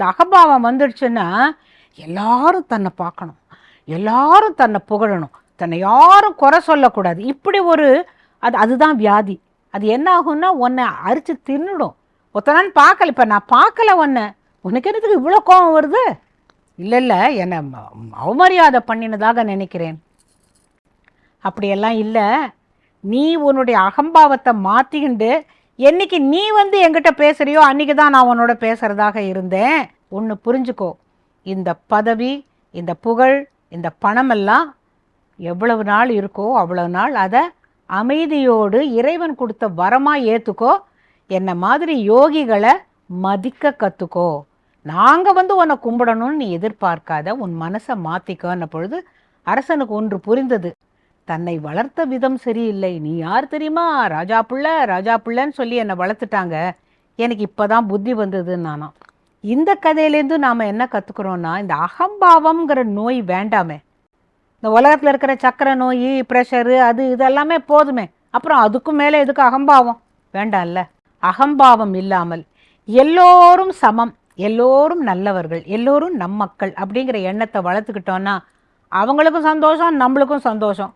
இந்த அகம்பாவம் வந்துடுச்சுன்னா எல்லாரும் தன்னை பார்க்கணும். எல்லாரும் தன்னை புகழணும். தன்னை யாரும் குறை சொல்லக்கூடாது. இப்படி ஒரு அது அதுதான் வியாதி. அது என்ன ஆகும்னா உன்னை அரித்து தின்னுடும். ஒத்தனான்னு பார்க்கல. இப்போ நான் பார்க்கல உன்னை. உனக்கு என்னதுக்கு இவ்வளோ கோபம் வருது? இல்லை இல்லை. என்னை ம- அவமரியாதை பண்ணினதாக நினைக்கிறேன். அப்படியெல்லாம் இல்லை. நீ உன்னுடைய அகம்பாவத்தை மாற்றிக்கிண்டு என்னைக்கு நீ வந்து என்கிட்ட பேசுறியோ அன்னைக்கு தான் நான் உன்னோட பேசுறதாக இருந்தேன். ஒன்று புரிஞ்சுக்கோ. இந்த பதவி இந்த புகழ் இந்த பணமெல்லாம் எவ்வளவு நாள் இருக்கோ அவ்வளவு நாள் அதை அமைதியோடு இறைவன் கொடுத்த வரமாக ஏற்றுக்கோ என்னை மாதிரி யோகிகளை மதிக்க கற்றுக்கோ நாங்கள் வந்து உன்னை கும்பிடணும்னு நீ எதிர்பார்க்காத உன் மனசை மாற்றிக்கோன்ன பொழுது அரசனுக்கு ஒன்று புரிந்தது. தன்னை வளர்த்த விதம் சரியில்லை. நீ யார் தெரியுமா? ராஜா பிள்ளை ராஜா பிள்ளைன்னு சொல்லி என்னை வளர்த்துட்டாங்க. எனக்கு இப்போதான் புத்தி வந்ததுன்னு நானாம். இந்த கதையிலேருந்து நாம் என்ன கற்றுக்குறோன்னா இந்த அகம்பாவம்ங்கிற நோய் வேண்டாமே. இந்த உலகத்தில் இருக்கிற சக்கரை நோய் ப்ரெஷரு அது இதெல்லாமே போதுமே. அப்புறம் அதுக்கும் மேலே எதுக்கு அகம்பாவம்? வேண்டாம்ல. அகம்பாவம் இல்லாமல் எல்லோரும் சமம். எல்லோரும் நல்லவர்கள். எல்லோரும் நம் மக்கள் அப்படிங்கிற எண்ணத்தை வளர்த்துக்கிட்டோன்னா அவங்களுக்கும் சந்தோஷம் நம்மளுக்கும் சந்தோஷம்.